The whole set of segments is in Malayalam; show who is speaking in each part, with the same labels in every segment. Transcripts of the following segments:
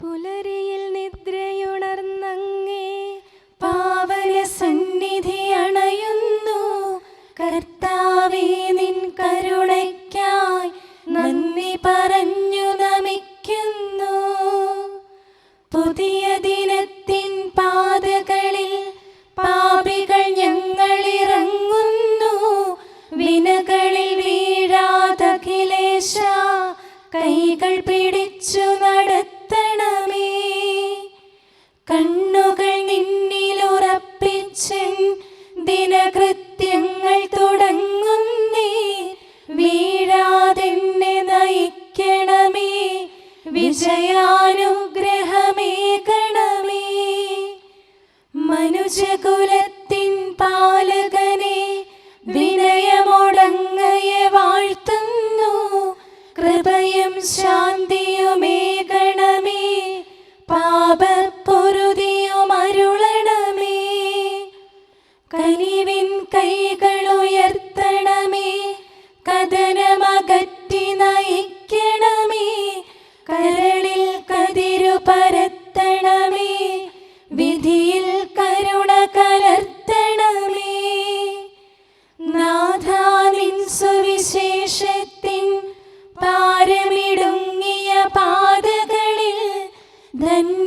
Speaker 1: പുലരിയിൽ
Speaker 2: വിജയാനുഗ്രഹമേകണമേ. മനുജകുലത്തിൻ പാലകനെ വിനയമൊടങ്ങയെ വാഴ്ത്തുന്നു. കൃപയം ശാന്തിയുമേകണമേ
Speaker 1: nên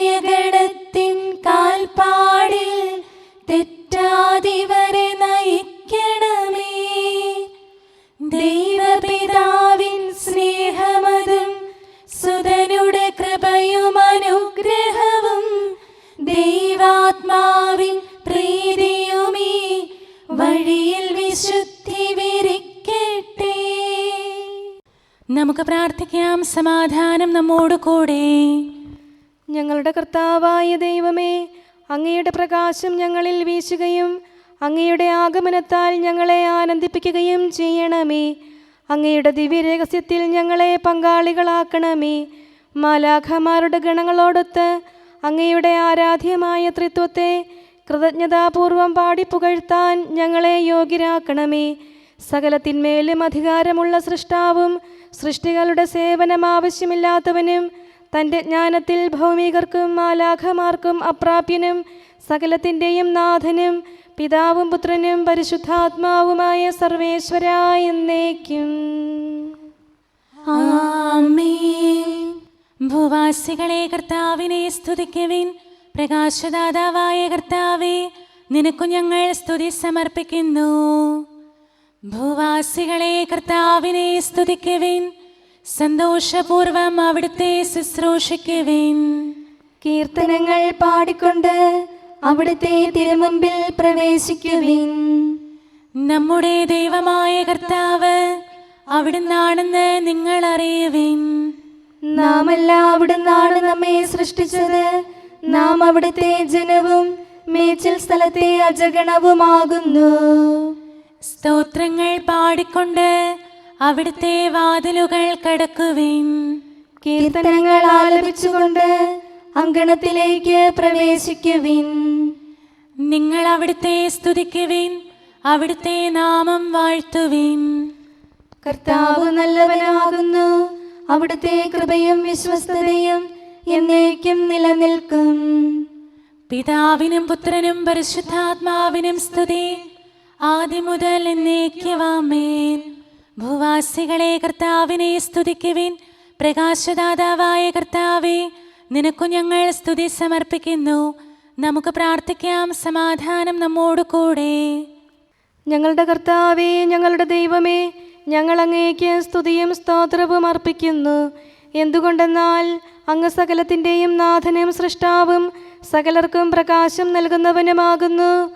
Speaker 1: പ്രകാശം ഞങ്ങളിൽ വീശുകയും അങ്ങയുടെ ആഗമനത്താൽ ഞങ്ങളെ ആനന്ദിപ്പിക്കുകയും ചെയ്യണമേ. അങ്ങയുടെ ദിവ്യരഹസ്യത്തിൽ ഞങ്ങളെ പങ്കാളികളാക്കണമേ. മാലാഖമാരുടെ ഗണങ്ങളോടൊത്ത് അങ്ങയുടെ ആരാധ്യമായ ത്രിത്വത്തെ കൃതജ്ഞതാപൂർവം പാടി പുകഴ്ത്താൻ ഞങ്ങളെ യോഗ്യരാക്കണമേ. സകലത്തിന്മേലും അധികാരമുള്ള സൃഷ്ടാവും സൃഷ്ടികളുടെ സേവനം ആവശ്യമില്ലാത്തവനും തന്റെ ജ്ഞാനത്തിൽ ഭൗമികർക്കും മാലാഖമാർക്കും അപ്രാപ്യനും സകലത്തിന്റെയും നാഥനും പിതാവും പുത്രനും പരിശുദ്ധാത്മാവുമായ സർവേശ്വര എന്നേക്കും.
Speaker 2: ഭൂവാസികളെ കർത്താവിനെ സ്തുതിക്കുവിൻ. പ്രകാശദാതാവായ കർത്താവെ നിനക്കു ഞങ്ങൾ സ്തുതി സമർപ്പിക്കുന്നു. ഭൂവാസികളെ കർത്താവിനെ സ്തുതിക്കുവിൻ. സന്തോഷപൂർവം അവിടുത്തെ ശുശ്രൂഷിക്കുവേൻ
Speaker 1: കീർത്തനങ്ങൾ പാടിക്കൊണ്ട് അവിടുത്തെ തിരുമുമ്പിൽ പ്രവേശിക്കുവിൻ.
Speaker 2: നമ്മുടെ ദൈവമായ കർത്താവ് അവിടുന്നാണെന്ന് നിങ്ങൾ അറിയുവിൻ
Speaker 1: നാമല്ല അവിടുന്നാണ് നമ്മെ സൃഷ്ടിച്ചത്. നാം അവിടുത്തെ ജനവും മേച്ചിൽ സ്ഥലത്തെ അജഗണവുമാകുന്നു.
Speaker 2: സ്തോത്രങ്ങൾ പാടിക്കൊണ്ട് അവിടുത്തെ വാതിലുകൾ കടക്കുവിൻ.
Speaker 1: കീർത്തനങ്ങൾ ആലപിച്ചുകൊണ്ട് അങ്കണത്തിലേക്ക് പ്രവേശിക്കുവിൻ.
Speaker 2: നിങ്ങൾ അവിടുത്തെ സ്തുതിക്കുവിൻ അവിടുത്തെ നാമം വാഴ്ത്തുവിൻ.
Speaker 1: കർത്താവ് നല്ലവനാകുന്നു അവിടുത്തെ കൃപയും വിശ്വസ്തതയും എന്നേക്കും നിലനിൽക്കും.
Speaker 2: പിതാവിനും പുത്രനും പരിശുദ്ധാത്മാവിനും സ്തുതി ആദ്യം മുതൽ എന്നേക്കുവാമേൻ ഭൂവാസികളെ കർത്താവിനെ സ്തുതിക്കുവിൻ. പ്രകാശദാതാവായ കർത്താവെ നിനക്കു ഞങ്ങൾ സ്തുതി സമർപ്പിക്കുന്നു. നമുക്ക് പ്രാർത്ഥിക്കാം സമാധാനം നമ്മോട് കൂടെ.
Speaker 1: ഞങ്ങളുടെ കർത്താവേ ഞങ്ങളുടെ ദൈവമേ ഞങ്ങൾ അങ്ങേക്ക് സ്തുതിയും സ്തോത്രവും അർപ്പിക്കുന്നു. എന്തുകൊണ്ടെന്നാൽ അങ്ങ് സകലത്തിന്റെയും നാഥനും സൃഷ്ടാവും സകലർക്കും പ്രകാശം നൽകുന്നവനുമാകുന്നു.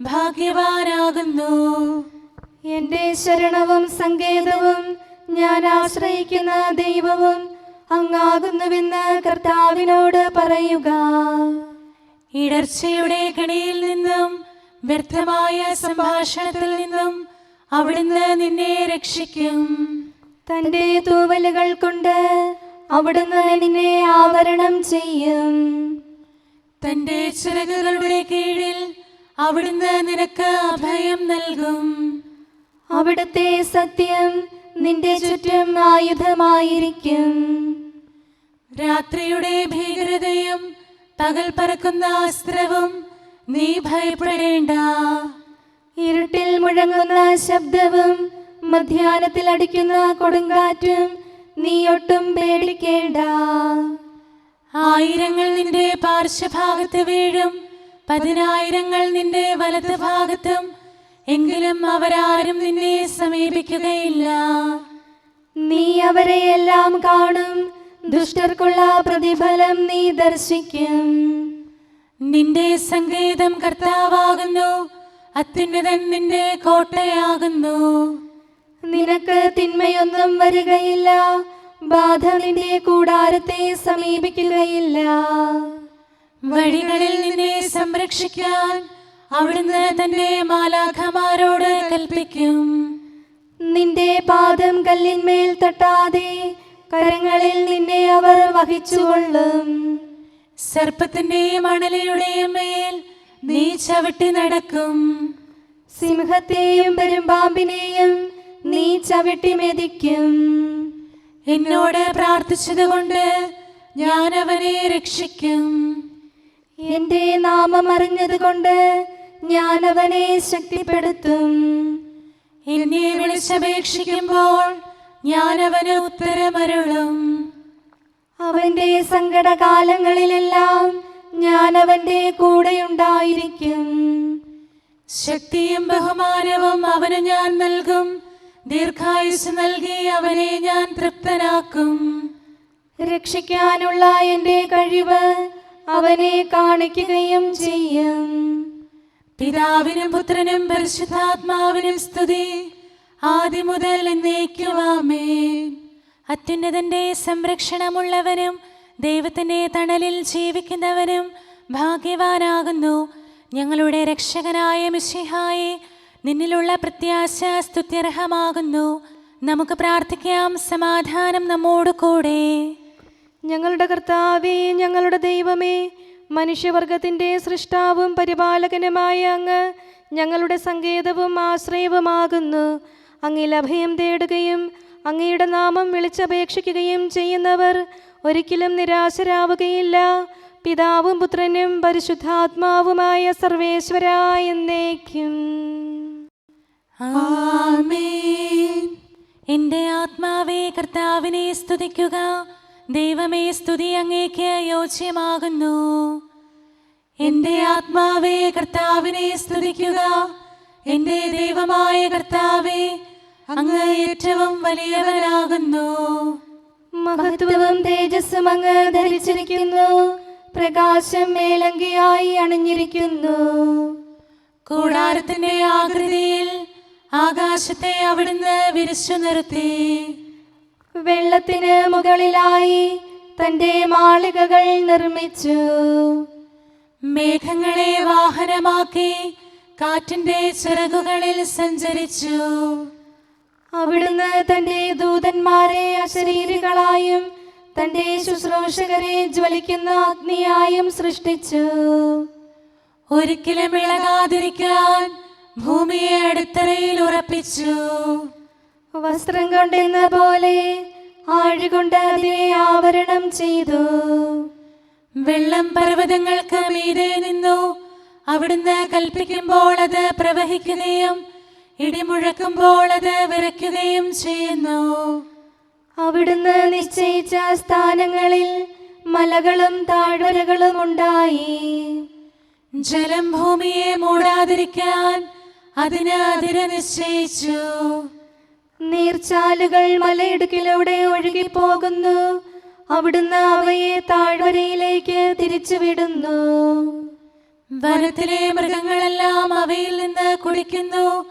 Speaker 2: ഭാഗ്യവാനാകുന്നു.
Speaker 1: എന്റെ ശരണവും സങ്കേതവും ഞാൻ ആശ്രയിക്കുന്ന ദൈവവും അങ്ങാകുന്നുവെന്ന് കർത്താവിനോട് പറയുക.
Speaker 2: ഇടർച്ചയുടെ കണിയിൽ നിന്നും വ്യർത്ഥമായ സംഭാഷണത്തിൽ നിന്നും അവിടുന്ന് നിന്നെ രക്ഷിക്കും.
Speaker 1: തന്റെ തൂവലുകൾ കൊണ്ട് അവിടുന്ന് നിന്നെ ആവരണം ചെയ്യും.
Speaker 2: തന്റെ ചിറകുകളുടെ കീഴിൽ അവിടുന്ന് നിനക്ക് അഭയം നൽകും.
Speaker 1: അവിടുത്തെ സത്യം നിന്റെ ചുറ്റും ആയുധമായിരിക്കും.
Speaker 2: രാത്രിയുടെ ഭീകരതയും പകൽ പറക്കുന്ന അസ്ത്രവും നീ ഭയപ്പെടേണ്ട.
Speaker 1: ഇരുട്ടിൽ മുഴങ്ങുന്ന ശബ്ദവും മധ്യാനത്തിൽ അടിക്കുന്ന കൊടുങ്കാറ്റും നീ ഒട്ടും പേടിക്കേണ്ട.
Speaker 2: ആയിരങ്ങൾ നിന്റെ പാർശ്വഭാഗത്ത് വീഴും. പതിനായിരങ്ങൾ നിന്റെ വലത് ഭാഗത്തും എങ്കിലും അവരാരും നിന്നെ സമീപിക്കുകയില്ല.
Speaker 1: നീ അവരെ എല്ലാം കാണും ദുഷ്ടർക്കുള്ള പ്രതിഫലം നീ ദർശിക്കും.
Speaker 2: നിന്റെ സങ്കേതം കർത്താവാകുന്നു അത്യുന്നതൻ നിന്റെ കോട്ടയാകുന്നു.
Speaker 1: നിനക്ക് തിന്മയൊന്നും വരികയില്ല ബാധ നിന്റെ കൂടാരത്തെ സമീപിക്കുകയില്ല.
Speaker 2: വഴികളിൽ നിന്നെ സംരക്ഷിക്കാൻ അവിടുന്ന് തന്നെ മാലാഖമാരോട് കൽപ്പിക്കും.
Speaker 1: നിന്റെ പാദം കല്ലിന്മേൽ തട്ടാതെ കരങ്ങളിൽ നിന്നെ അവർ വഹിച്ചുകൊള്ളും.
Speaker 2: സർപ്പത്തിന്റെയും അണലയുടെയും മേൽ നീ ചവിട്ടി നടക്കും.
Speaker 1: സിംഹത്തെയും പെരുമ്പാമ്പിനെയും നീ ചവിട്ടി മെതിക്കും.
Speaker 2: എന്നോട് പ്രാർത്ഥിച്ചതുകൊണ്ട് ഞാൻ അവനെ രക്ഷിക്കും.
Speaker 1: എന്റെ നാമം അറിഞ്ഞതുകൊണ്ട് ഞാൻ അവനെ ശക്തിപ്പെടുത്തും.
Speaker 2: എന്നെ വിളിച്ചപേക്ഷിക്കുമ്പോൾ ഞാൻ അവന് ഉത്തരമരുളും.
Speaker 1: അവന്റെ സങ്കടകാലങ്ങളിലെല്ലാം ഞാൻ അവന്റെ കൂടെയുണ്ടായിരിക്കും.
Speaker 2: ശക്തിയും ബഹുമാനവും അവന് ഞാൻ നൽകും. ദീർഘായുസ് നൽകി അവനെ ഞാൻ തൃപ്തനാക്കും.
Speaker 1: രക്ഷിക്കാനുള്ള എന്റെ കഴിവ് അവനെ കാണിക്കുകയും ചെയ്യും.
Speaker 2: പിതാവിനും പുത്രനും പരിശുദ്ധാത്മാവിനും സ്തുതി. ആദ്യം മുതൽ എന്നേക്കുവാമേ. അത്യുന്നതന്റെ സംരക്ഷണമുള്ളവനും ദൈവത്തിന്റെ തണലിൽ ജീവിക്കുന്നവനും ഭാഗ്യവാനാകുന്നു. ഞങ്ങളുടെ രക്ഷകനായ മിശിഹായി നിന്നിലുള്ള പ്രത്യാശ സ്തുത്യർഹമാകുന്നു. നമുക്ക് പ്രാർത്ഥിക്കാം സമാധാനം നമ്മോട് കൂടെ
Speaker 1: ഞങ്ങളുടെ കർത്താവേ ഞങ്ങളുടെ ദൈവമേ മനുഷ്യവർഗത്തിന്റെ സൃഷ്ടാവും പരിപാലകനുമായ അങ്ങ് ഞങ്ങളുടെ സങ്കേതവും ആശ്രയവുമാകുന്നു. അങ്ങിൽ അഭയം തേടുകയും അങ്ങയുടെ നാമം വിളിച്ചപേക്ഷിക്കുകയും ചെയ്യുന്നവർ ഒരിക്കലും നിരാശരാവുകയില്ല. പിതാവും പുത്രനും പരിശുദ്ധാത്മാവുമായ സർവേശ്വര എന്നേക്കും.
Speaker 2: എന്റെ ആത്മാവേ കർത്താവിനെ സ്തുതിക്കുക. ദൈവമേ സ്തുതി അങ്ങേക്ക് യോജ്യമാകുന്നു. എന്റെ ആത്മാവേ കർത്താവിനെ സ്തുതിക്കുക. എന്റെ ദൈവമായ കർത്താവേ അങ്ങ് ഏറ്റവും വലിയവനാകുന്നു.
Speaker 1: മഹത്വവും തേജസ്സും അങ്ങ് ധരിച്ചിരിക്കുന്നു. പ്രകാശം മേലങ്കിയായി അണിഞ്ഞിരിക്കുന്നു.
Speaker 2: കൂടാരത്തിന്റെ ആകൃതിയിൽ ആകാശത്തെ അവിടുന്ന് വിരിച്ചു നിർത്തി.
Speaker 1: വെള്ളത്തിന് മുകളിലായി തന്റെ മാളികകൾ നിർമ്മിച്ചു.
Speaker 2: മേഘങ്ങളെ വാഹനമാക്കി കാറ്റിന്റെ ചിറകുകളിൽ സഞ്ചരിച്ചു.
Speaker 1: അവിടുന്ന് തന്റെ ദൂതന്മാരെ അശരീരികളായും തന്റെ ശുശ്രൂഷകരെ ജ്വലിക്കുന്ന അഗ്നിയായും സൃഷ്ടിച്ചു.
Speaker 2: ഒരിക്കലും ഇളകാതിരിക്കാൻ ഭൂമിയെ അടിത്തറയിൽ ഉറപ്പിച്ചു.
Speaker 1: വസ്ത്രം കൊണ്ടെന്ന പോലെ ആഴുകൊണ്ട് അതിനെ ആവരണം ചെയ്തു.
Speaker 2: വെള്ളം പർവതങ്ങൾക്ക് മീതെ നിന്നു. അവിടുന്ന് കൽപ്പിക്കുമ്പോൾ അത് പ്രവഹിക്കുകയും ഇടിമുഴക്കുമ്പോൾ അത് വിറയ്ക്കുകയും ചെയ്യുന്നു.
Speaker 1: അവിടുന്ന് നിശ്ചയിച്ച സ്ഥാനങ്ങളിൽ മലകളും താഴ്വരകളും ഉണ്ടായി.
Speaker 2: ജലം ഭൂമിയെ മൂടാതിരിക്കാൻ അതിന് അതിര് നിശ്ചയിച്ചു.
Speaker 1: നീർച്ചാലുകൾ മലയിടുക്കിലൂടെ ഒഴുകിപ്പോകുന്നു. അവിടുന്ന് അവയെ താഴ്വരയിലേക്ക് തിരിച്ചുവിടുന്നു.
Speaker 2: വനത്തിലെ മൃഗങ്ങളെല്ലാം അവയിൽ നിന്ന് കുടിക്കുന്നു.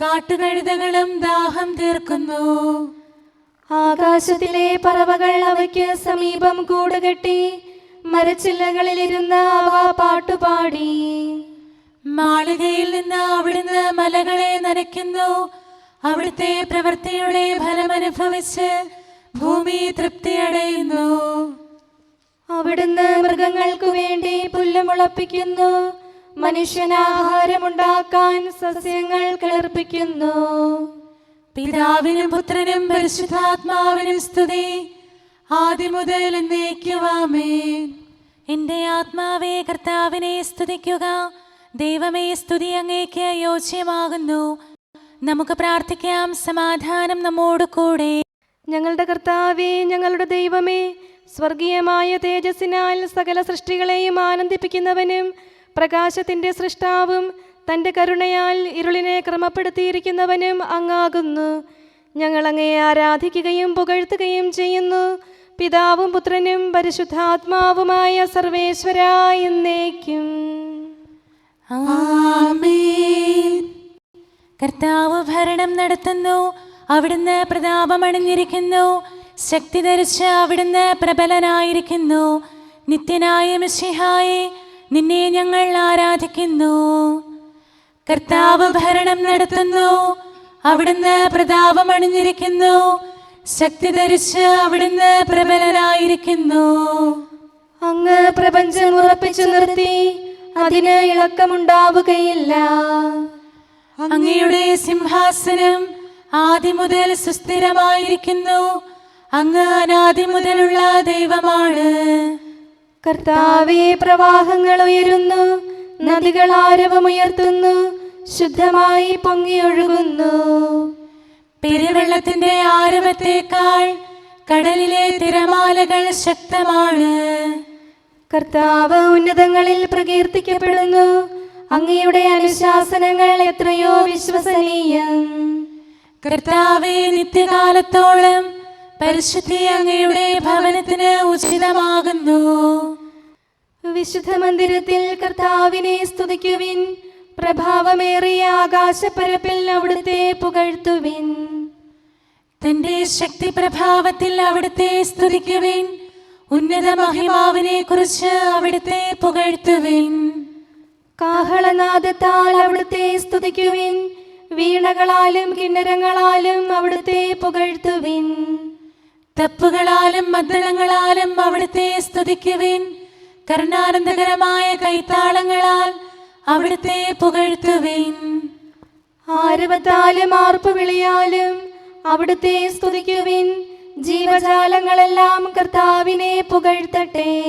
Speaker 2: കാട്ടുകഴുതകളും ദാഹം തീർക്കുന്നു.
Speaker 1: ആകാശത്തിലെ പറവകൾ അവയ്ക്ക് സമീപം കൂടുകെട്ടി മരച്ചില്ലകളിലിരുന്ന് അവ പാട്ടുപാടി.
Speaker 2: മാളികയിൽ നിന്ന് അവിടുന്ന് മലകളെ നനയ്ക്കുന്നു. അവിടുത്തെ പ്രവൃത്തിയുടെ ഫലമനുഭവിച്ച് ഭൂമി തൃപ്തിയടയുന്നു.
Speaker 1: അവിടുന്ന് മൃഗങ്ങൾക്കു വേണ്ടി പുല്ല് മുളപ്പിക്കുന്നു. മനുഷ്യനാഹാരമുണ്ടാക്കാൻ സസ്യങ്ങൾ കിളർപ്പിക്കുന്നു.
Speaker 2: പിതാവിനും പുത്രനും പരിശുദ്ധാത്മാവിനും സ്തുതി. ആദ്യം മുതൽ എന്നേക്കുവാമേൻ എന്റെ ആത്മാവേ കർത്താവിനെ സ്തുതിക്കുക. ദൈവമേ സ്തുതി അങ്ങേക്ക് യോജ്യമാകുന്നു. നമുക്ക് പ്രാർത്ഥിക്കാം. സമാധാനം നമ്മോട് കൂടെ.
Speaker 1: ഞങ്ങളുടെ കർത്താവേ ഞങ്ങളുടെ ദൈവമേ സ്വർഗീയമായ തേജസ്സിനാൽ സകല സൃഷ്ടികളെയും ആനന്ദിപ്പിക്കുന്നവനും പ്രകാശത്തിന്റെ സൃഷ്ടാവും തന്റെ കരുണയാൽ ഇരുളിനെ ക്രമപ്പെടുത്തിയിരിക്കുന്നവനും അങ്ങാകുന്നു. ഞങ്ങൾ അങ്ങയെ ആരാധിക്കുകയും പുകഴ്ത്തുകയും ചെയ്യുന്നു. പിതാവും പുത്രനും പരിശുദ്ധാത്മാവുമായ സർവേശ്വര എന്നേക്കും.
Speaker 2: ആമേൻ. കർത്താവ് ഭരണം നടത്തുന്നു അവിടുന്ന് പ്രതാപമണിഞ്ഞിരിക്കുന്നു ശക്തി ധരിച്ച് അവിടുന്ന് പ്രബലനായിരിക്കുന്നു. നിത്യനായ മിശിഹായെ നിന്നെ ഞങ്ങൾ ആരാധിക്കുന്നു. കർത്താവ് ഭരണം നടത്തുന്നു അവിടുന്ന് പ്രതാപമണിഞ്ഞിരിക്കുന്നു ശക്തി ധരിച്ച് അവിടുന്ന് പ്രബലനായിരിക്കുന്നു.
Speaker 1: അങ്ങ് പ്രപഞ്ചം ഉറപ്പിച്ചു നിർത്തി അതിന് ഇളക്കമുണ്ടാവുകയില്ല.
Speaker 2: അങ്ങയുടെ സിംഹാസനം ആദ്യം മുതൽ സുസ്ഥിരമായിരിക്കുന്നു. അങ്ങ് അനാദി മുതലുള്ള ദൈവമാണ്.
Speaker 1: കർത്താവേ പ്രവാഹങ്ങൾ ഉയരുന്നു. നദികൾ ആരവമുയർത്തുന്നു. ശുദ്ധമായി പൊങ്ങിയൊഴുകുന്നു
Speaker 2: പെരുവെള്ളത്തിന്റെ ആരവത്തേക്കാൾ കടലിലെ തിരമാലകൾ ശക്തമാണ്.
Speaker 1: കർത്താവ് ഉന്നതങ്ങളിൽ പ്രകീർത്തിക്കപ്പെടുന്നു. അങ്ങയുടെ അനുശാസനങ്ങൾ എത്രയോ വിശ്വസനീയം.
Speaker 2: കർത്താവെ നിത്യകാലത്തോളം പരിശുദ്ധി അങ്ങയുടെ ഭവനത്തിന് ഉചിതമാകുന്നു.
Speaker 1: വിശുദ്ധ മന്ദിരത്തിൽ കർത്താവിനെ സ്തുതിക്കുവിൻ. പ്രഭാവമേറിയ ആകാശപ്പരപ്പിൽ അവിടുത്തെ പുകഴ്ത്തുവിൻ.
Speaker 2: തന്റെ ശക്തി പ്രഭാവത്തിൽ അവിടുത്തെ സ്തുതിക്കുവിൻ. ഉന്നത മഹിമാവിനെ കുറിച്ച് അവിടുത്തെ പുകഴ്ത്തുവിൻ.
Speaker 1: കാഹളനാദത്താൽ അവിടുത്തെ സ്തുതിക്കുവിൻ. വീണകളാലും കിന്നരങ്ങളാലും അവിടുത്തെ പുകഴ്ത്തുവിൻ.
Speaker 2: തപ്പുകളാലും മദ്ദളങ്ങളാലും അവിടുത്തെ സ്തുതിക്കുവിൻ. കരുണാനന്ദകരമായ കൈത്താളങ്ങളാൽ അവിടുത്തെ പുകഴ്ത്തുവിൻ.
Speaker 1: ആരവത്താലും ആർപ്പുവിളിയാലും അവിടുത്തെ സ്തുതിക്കുവിൻ. ജീവജാലങ്ങളെല്ലാം കർത്താവിനെ പുകഴ്ത്തട്ടെ.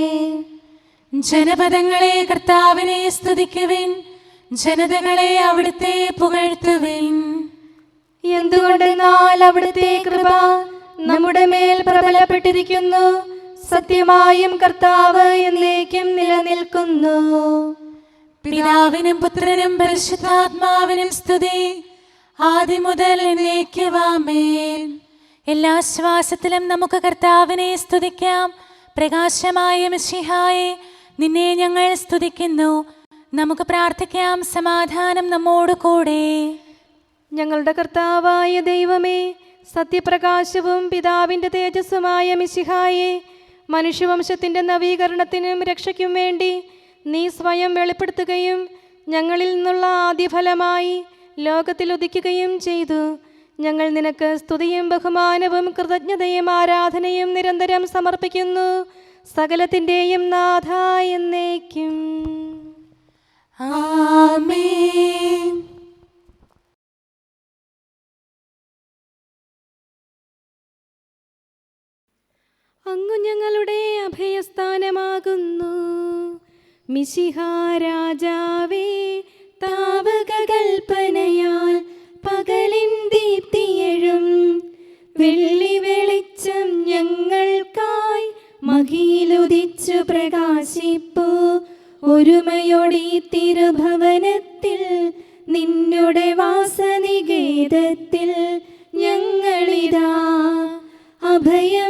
Speaker 2: ജനപദങ്ങളെ കർത്താവിനെ സ്തുതിക്കുവിൻ. ജനതകളെ അവിടുത്തെ പുകഴ്ത്തുവിൻ.
Speaker 1: എന്തുകൊണ്ടെന്നാൽ അവിടുത്തെ കൃപ നമ്മുടെ മേൽ പ്രബലപ്പെട്ടിരിക്കുന്നു. സത്യമായും കർത്താവ് എന്നേക്കും നിലനിൽക്കുന്നു.
Speaker 2: പിതാവിനും പുത്രനും പരിശുദ്ധാത്മാവിനും സ്തുതി. ആദ്യം മുതൽ എന്നേക്കുവാമേൽ എല്ലാ ശ്വാസത്തിലും നമുക്ക് കർത്താവിനെ സ്തുതിക്കാം. പ്രകാശമായ മിശിഹായെ നിന്നെ ഞങ്ങൾ സ്തുതിക്കുന്നു. നമുക്ക് പ്രാർത്ഥിക്കാം സമാധാനം നമ്മോട് കൂടെ.
Speaker 1: ഞങ്ങളുടെ കർത്താവായ ദൈവമേ സത്യപ്രകാശവും പിതാവിന്റെ തേജസ്സുമായ മിശിഹായെ മനുഷ്യവംശത്തിന്റെ നവീകരണത്തിനും രക്ഷയ്ക്കും വേണ്ടി നീ സ്വയം വെളിപ്പെടുത്തുകയും ഞങ്ങളിൽ നിന്നുള്ള ആദ്യഫലമായി ലോകത്തിൽ ഉദിക്കുകയും ചെയ്തു. ഞങ്ങൾ നിനക്ക് സ്തുതിയും ബഹുമാനവും കൃതജ്ഞതയും ആരാധനയും നിരന്തരം സമർപ്പിക്കുന്നു. സകലത്തിന്റെയും നാഥ എന്നേക്കും.
Speaker 2: ആമേൻ.
Speaker 1: അങ്ങു ഞങ്ങളുടെ അഭയസ്ഥാനമാകുന്നു. മിശിഹ രാജാവേ പകലിൻ ദീപ്തിയഴും. വെള്ളി വെളിച്ചം ഞങ്ങൾക്കായി മഹിയിലുദിച്ചു പ്രകാശിപ്പൂ. ഒരുമയോടെ തിരുഭവനത്തിൽ നിന്നുടെ വാസനികേതത്തിൽ ഞങ്ങളിതാ. അഭയം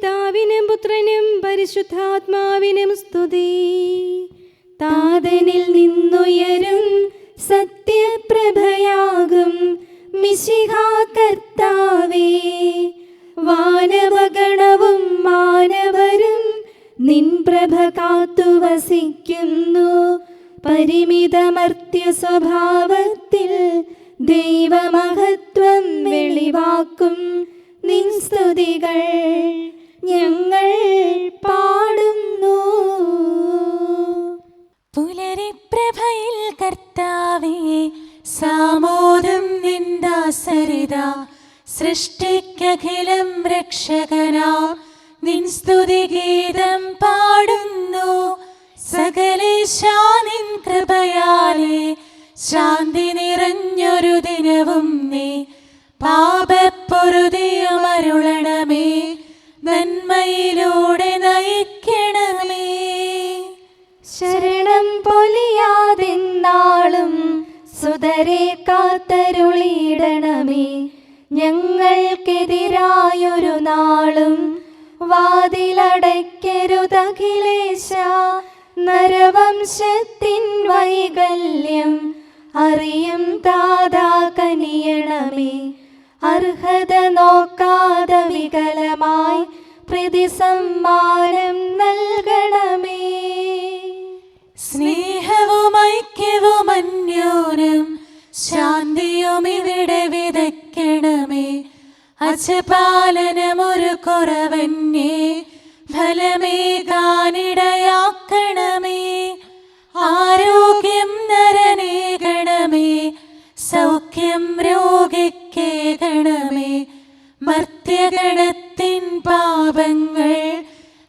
Speaker 1: പിതാവിനും പുത്രനും പരിശുദ്ധാത്മാവിനും സ്തുതി. താതനിൽ നിന്നുയരും സത്യപ്രഭയാകും മിശിഹാ കർത്താവേ. വാനവഗണവും മാനവരും നിൻ പ്രഭ കാത്തു വസിക്കുന്നു. പരിമിതമർത്യ സ്വഭാവത്തിൽ ദൈവമഹത്വം വെളിവാക്കും നിൻ സ്തുതികൾ. ഞങ്ങൾ പാടുന്നു.
Speaker 2: പുലരിപ്രഭയിൽ കർത്താവേ സാമോദം നിന്ദാസരിത സൃഷ്ടിക്കഖിലം രക്ഷകനാ. നിൻ സ്തുതിഗീതം പാടുന്നു. സകലേശാ നിൻ കൃപയാലേ ശാന്തി നിറഞ്ഞൊരു ദിനവും നീ. പാപപ്പൊറുതിയമരുളണമേ നന്മയിലൂടെ നയിക്കണമേ.
Speaker 1: ശരണം പൊലിയാതെന്നാളും സുതരെ കാത്തരുളിയിടണമേ. ഞങ്ങൾക്കെതിരായൊരു നാളും വാതിലടയ്ക്കരുതഖിലേശ. നരവംശത്തിൻ വൈകല്യം അറിയും താതാ കനിയണമേ അർഹത നോക്കാതെ വികലമായി പ്രതിസമ്മാനം നൽകണമേ.
Speaker 2: സ്നേഹവും ഐക്യവും അന്യോനും ശാന്തിയും ഇവിടെ വിതയ്ക്കണമേ. അജപാലനമൊരു കുറവന്യേ ഫലമേകാനിടയാക്കണമേ. ആരോഗ്യം നരനേകണമേ. സൗഖ്യം രോഗിക്കേകണമേ മർത്യഗണത്തിൻ പാപങ്ങൾ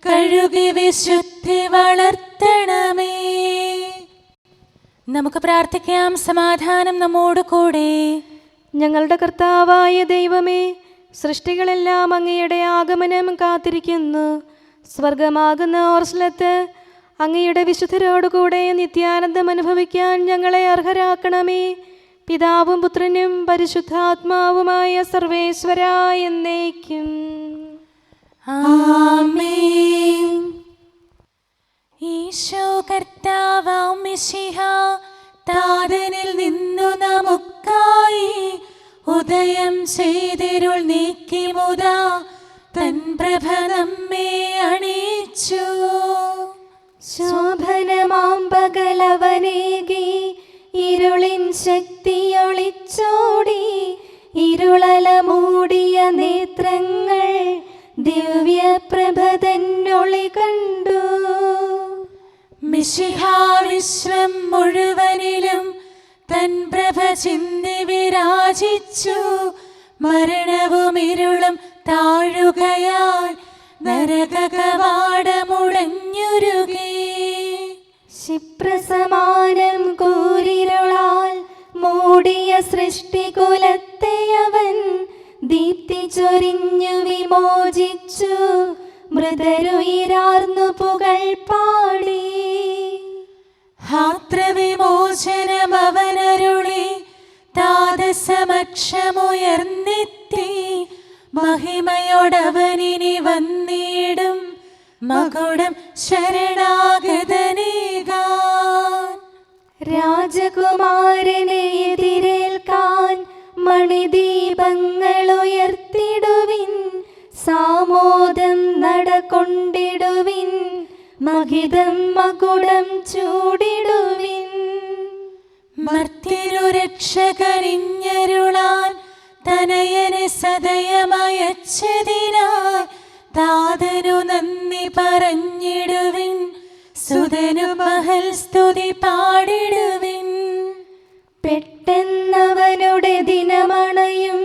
Speaker 2: കഴുകി വിശുദ്ധി വളർത്തണമേ. നമുക്ക് പ്രാർത്ഥിക്കാം സമാധാനം നമ്മോട് കൂടെ.
Speaker 1: ഞങ്ങളുടെ കർത്താവായ ദൈവമേ സൃഷ്ടികളെല്ലാം അങ്ങയുടെ ആഗമനം കാത്തിരിക്കുന്നു. സ്വർഗമാകുന്ന ഓർസ്ലത്ത് അങ്ങയുടെ വിശുദ്ധരോടുകൂടെ നിത്യാനന്ദം അനുഭവിക്കാൻ ഞങ്ങളെ അർഹരാക്കണമേ. പിതാവും പുത്രനും പരിശുദ്ധാത്മാവുമായ സർവേശ്വര എന്നേക്കും.
Speaker 2: ഈശോ കർത്താവാം മിശിഹ താതനിൽ നിന്നു നമുക്കായി ഉദയം ചെയ്തിരുൾ നീക്കി മുതാ തൻ പ്രഭ നമ്മെ അണിയിച്ചു.
Speaker 1: ശോഭനമാം പകലവനേകി ഇരുളിൻ ശക്തിയൊളിച്ചോടി ഇരുളല മൂടിയ നേത്രങ്ങൾ ദിവ്യപ്രഭതന്നൊളി കണ്ടു.
Speaker 2: മിശിഹാവിശ്വം മുഴുവനിലും തൻ പ്രഭ ചിന്തി വിരാജിച്ചു. മരണവും ഇരുളും താഴുകയാൽ നരകകവാടമുടഞ്ഞുരുകി
Speaker 1: ക്ഷിപ്രസമാനം കൂരിരുളാൽ മൂടിയ സൃഷ്ടികുലത്തെ അവൻ ദീപ്തി ചൊരിഞ്ഞു വിമോചിച്ചു മൃതരുയിരാർന്നു പുകൾ പാടി.
Speaker 2: ഹാത്രവിമോചനം അവനരുളി താതസമക്ഷമുയർന്നെത്തി മഹിമയോടവനിനി വന്നിടും മകുടം ശരണാഗതനേകാൻ
Speaker 1: രാജകുമാരനെ എതിരേൽക്കാൻ മണിദീപങ്ങൾ ഉയർത്തിടുവിൻ സാമോദം നടകൊണ്ടിടുവിൻ മഹിതം മകുടം ചൂടിടുവിൻ.
Speaker 2: മർത്തിരു രക്ഷകരിഞ്ഞരുളാൻ തനയനെ സദയമയച്ചതിനായി താതനു നന്ദി പറഞ്ഞിടുവിൻ. സുതനു മഹൽ സ്തുതി പാടിടുവിൻ.
Speaker 1: പെട്ടെന്നവനുടെ ദിനമണയും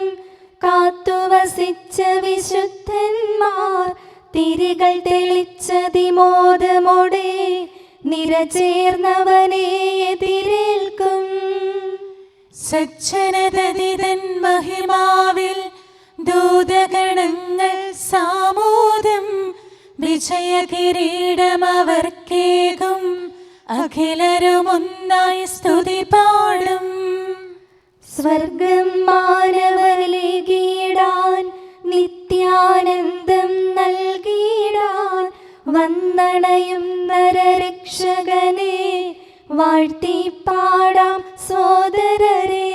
Speaker 1: കാത്തുവസിച്ച വിശുദ്ധന്മാർ തിരികൾ തെളിച്ചതിമോദമോടെ നിരചേർന്നവനെ എതിരേൽക്കും.
Speaker 2: സജ്ജനതതിതൻ മഹിമാവിൽ ദൂതഗണങ്ങൾ വിജയ കിരീടം അവർക്കേകും അഖിലരുമൊന്നായി സ്തുതി പാടും
Speaker 3: സ്വർഗം മാനവരിലേകിടാൻ നിത്യാനന്ദം നൽകിടാൻ വന്നണയും നരരക്ഷകനെ വാഴ്ത്തി പാടാം സോദരരെ.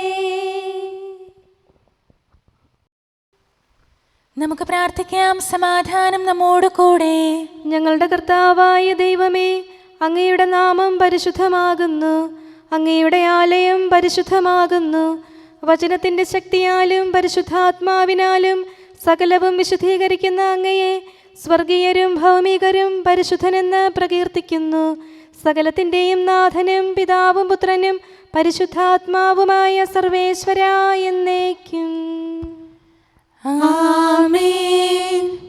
Speaker 2: നമുക്ക് പ്രാർത്ഥിക്കാം. സമാധാനം നമ്മോട് കൂടെ.
Speaker 1: ഞങ്ങളുടെ കർത്താവായ ദൈവമേ അങ്ങയുടെ നാമം പരിശുദ്ധമാകുന്നു. അങ്ങയുടെ ആലയം പരിശുദ്ധമാകുന്നു. വചനത്തിന്റെ ശക്തിയാലും പരിശുദ്ധാത്മാവിനാലും സകലവും വിശുദ്ധീകരിക്കുന്ന അങ്ങയെ സ്വർഗീയരും ഭൗമികരും പരിശുദ്ധനെന്ന് പ്രകീർത്തിക്കുന്നു. സകലത്തിന്റെയും നാഥനും പിതാവും പുത്രനും പരിശുദ്ധാത്മാവുമായ സർവേശ്വര എന്നേക്കും.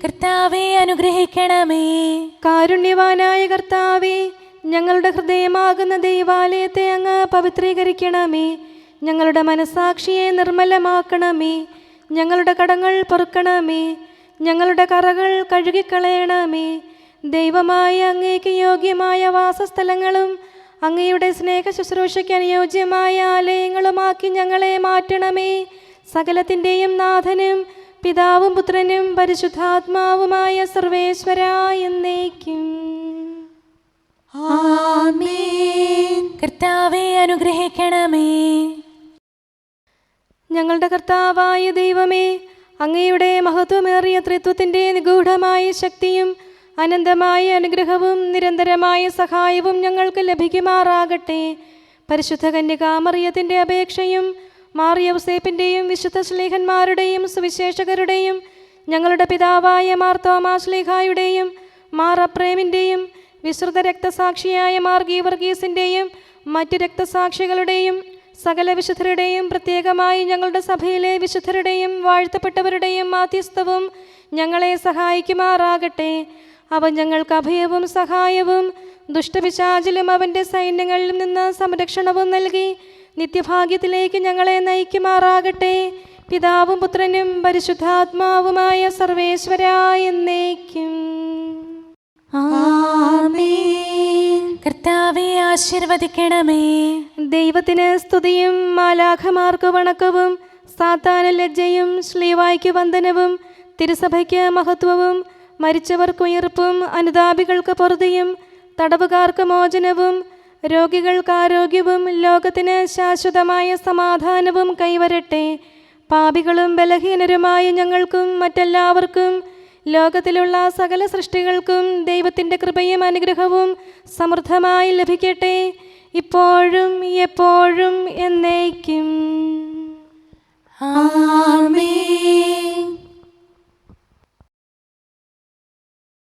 Speaker 2: കർത്താവെ അനുഗ്രഹിക്കണമേ.
Speaker 1: കാരുണ്യവാനായ കർത്താവെ ഞങ്ങളുടെ ഹൃദയമാകുന്ന ദൈവാലയത്തെ അങ്ങ് പവിത്രീകരിക്കണമേ. ഞങ്ങളുടെ മനസാക്ഷിയെ നിർമ്മലമാക്കണമേ. ഞങ്ങളുടെ കടങ്ങൾ പൊറുക്കണമേ. ഞങ്ങളുടെ കറകൾ കഴുകിക്കളയണമേ. ദൈവമായ അങ്ങേക്ക് യോഗ്യമായ വാസസ്ഥലങ്ങളും അങ്ങയുടെ സ്നേഹ ശുശ്രൂഷയ്ക്ക് അനുയോജ്യമായ ആലയങ്ങളുമാക്കി ഞങ്ങളെ മാറ്റണമേ. സകലത്തിന്റെയും നാഥനും പിതാവും പുത്രനും പരിശുദ്ധാത്മാവുമായ സർവേശ്വര എന്നേക്കും.
Speaker 2: കർത്താവെ അനുഗ്രഹിക്കണമേ.
Speaker 1: ഞങ്ങളുടെ കർത്താവായ ദൈവമേ അങ്ങയുടെ മഹത്വമേറിയ ത്രിത്വത്തിന്റെ നിഗൂഢമായ ശക്തിയും അനന്തമായ അനുഗ്രഹവും നിരന്തരമായ സഹായവും ഞങ്ങൾക്ക് ലഭിക്കുമാറാകട്ടെ. പരിശുദ്ധ കന്യകാമറിയത്തിന്റെ അപേക്ഷയും മാറിയൗസേപ്പിന്റെയും വിശുദ്ധ ശ്ലീഹന്മാരുടെയും സുവിശേഷകരുടെയും ഞങ്ങളുടെ പിതാവായ മാർത്തോമാ ശ്ലീഹായുടെയും മാർ അപ്രേമിന്റെയും വിശ്രുത രക്തസാക്ഷിയായ മാർ ഗീവർഗീസിന്റെയും മറ്റു രക്തസാക്ഷികളുടെയും സകല വിശുദ്ധരുടെയും പ്രത്യേകമായി ഞങ്ങളുടെ സഭയിലെ വിശുദ്ധരുടെയും വാഴ്ത്തപ്പെട്ടവരുടെയും മാധ്യസ്ഥവും ഞങ്ങളെ സഹായിക്കുമാറാകട്ടെ. അവ ഞങ്ങൾക്ക് അഭയവും സഹായവും ദുഷ്ടപിശാചിലും അവന്റെ സൈന്യങ്ങളിൽ നിന്ന് സംരക്ഷണവും നൽകി നിത്യഭാഗ്യത്തിലേക്ക് ഞങ്ങളെ നയിക്കുമാറാകട്ടെ. പിതാവും പുത്രനും പരിശുദ്ധാത്മാവുമായ സർവേശ്വര എന്നേക്കും.
Speaker 2: ആമേൻ. കർത്താവെ ആശീർവദിക്കണമേ.
Speaker 1: ദൈവത്തിന് സ്തുതിയും മാലാഖമാർക്ക് വണക്കവും സാത്താന ലജ്ജയും ശ്ലീവായ്ക്ക് വന്ദനവും തിരുസഭയ്ക്ക് മഹത്വവും മരിച്ചവർക്കുയർപ്പും അനുതാപികൾക്ക് പൊറുതിയും തടവുകാർക്ക് മോചനവും രോഗികൾക്ക് ആരോഗ്യവും ലോകത്തിന് ശാശ്വതമായ സമാധാനവും കൈവരട്ടെ. പാപികളും ബലഹീനരുമായ ഞങ്ങൾക്കും മറ്റെല്ലാവർക്കും ലോകത്തിലുള്ള സകല സൃഷ്ടികൾക്കും ദൈവത്തിന്റെ കൃപയും അനുഗ്രഹവും സമൃദ്ധമായി ലഭിക്കട്ടെ. ഇപ്പോഴും എപ്പോഴും എന്നേക്കും.
Speaker 2: ആമേൻ.